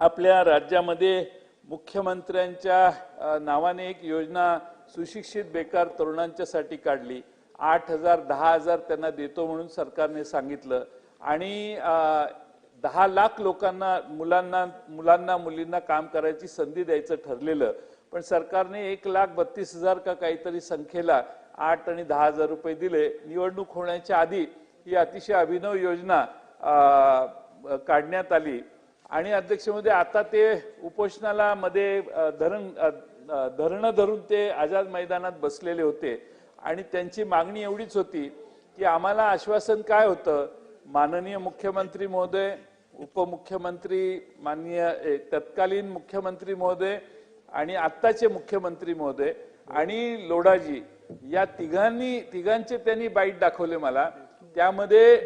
आपल्या राज्यामध्ये मुख्यमंत्र्यांच्या नावाने एक योजना सुशिक्षित बेकार तरुणांच्यासाठी काढली. आठ हजार दहा हजार त्यांना देतो म्हणून सरकारने सांगितलं. आणि दहा लाख लोकांना मुलांना मुलांना मुलींना काम करायची संधी द्यायचं ठरलेलं. पण सरकारने एक लाख बत्तीस हजार का काहीतरी संख्येला आठ आणि दहा हजार रुपये दिले. निवडणूक होण्याच्या आधी ही अतिशय अभिनव योजना काढण्यात आली. आणि अध्यक्षमध्ये आता ते उपोषणाला मध्ये धरण धरणं धरून ते आझाद मैदानात बसलेले होते. आणि त्यांची मागणी एवढीच होती की आम्हाला आश्वासन काय होतं? माननीय मुख्यमंत्री महोदय उपमुख्यमंत्री माननीय तत्कालीन मुख्यमंत्री महोदय आणि आत्ताचे मुख्यमंत्री महोदय आणि लोढाजी या तिघांनी तिघांचे त्यांनी बाईट दाखवले मला. त्यामध्ये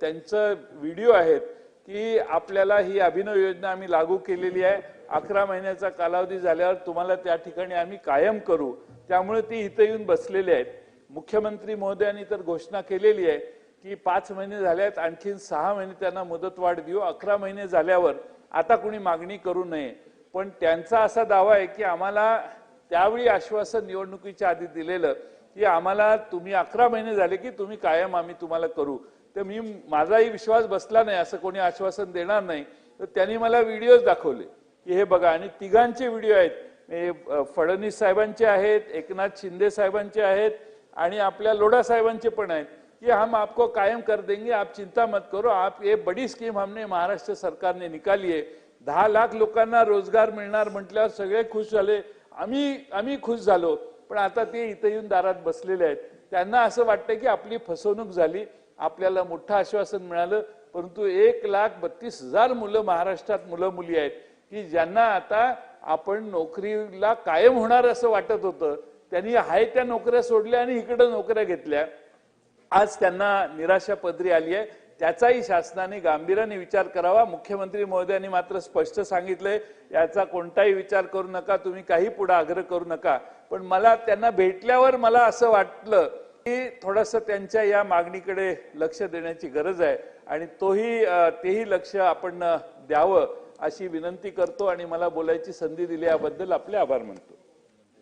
त्यांचं व्हिडिओ आहेत. की आपल्याला ही अभिनव योजना आम्ही लागू केलेली आहे. अकरा महिन्याचा कालावधी झाल्यावर तुम्हाला त्या ठिकाणी आम्ही कायम करू. त्यामुळे ती इथं येऊन बसलेले आहेत. मुख्यमंत्री महोदयांनी तर घोषणा केलेली आहे की पाच महिने झाल्यात आणखीन सहा महिने त्यांना मुदतवाढ देऊ. अकरा महिने झाल्यावर आता कुणी मागणी करू नये. पण त्यांचा असा दावा आहे की आम्हाला त्यावेळी आश्वासन निवडणुकीच्या आधी दिलेलं की आम्हाला तुम्ही अकरा महिने झाले की तुम्ही कायम आम्ही तुम्हाला करू. तर मी माझाही विश्वास बसला नाही असं कोणी आश्वासन देणार नाही. तर त्यांनी मला व्हिडिओज दाखवले की हे बघा आणि तिघांचे व्हिडिओ आहेत. फडणवीस साहेबांचे आहेत एकनाथ शिंदे साहेबांचे आहेत आणि आपल्या लोढा साहेबांचे पण आहेत. कि हम आपको कायम कर देंगे आप चिंता मत करो आप ये बड़ी स्कीम हमने महाराष्ट्र सरकारने निकाली आहे. दहा लाख लोकांना रोजगार मिळणार म्हटल्यावर सगळे खुश झाले. आम्ही आम्ही खुश झालो. पण आता ते इथं येऊन दारात बसलेले आहेत. त्यांना असं वाटतं की आपली फसवणूक झाली. आपल्याला मोठं आश्वासन मिळालं परंतु एक लाख बत्तीस हजार मुलं महाराष्ट्रात मुलं मुली आहेत की ज्यांना आता आपण नोकरीला कायम होणार असं वाटत होतं त्यांनी हाय त्या नोकऱ्या सोडल्या आणि इकडं नोकऱ्या घेतल्या. आज त्यांना निराशा पदरी आली आहे. त्याचाही शासनाने गांभीर्याने विचार करावा. मुख्यमंत्री महोदयांनी मात्र स्पष्ट सांगितलंय याचा कोणताही विचार करू नका तुम्ही काही पुढे आग्रह करू नका. पण मला त्यांना भेटल्यावर मला असं वाटलं थोडस त्यांच्या या मागणीकडे लक्ष देण्याची गरज आहे आणि तोही तेही लक्ष आपण द्यावं अशी विनंती करतो आणि मला बोलायची संधी दिली याबद्दल आपले आभार मानतो.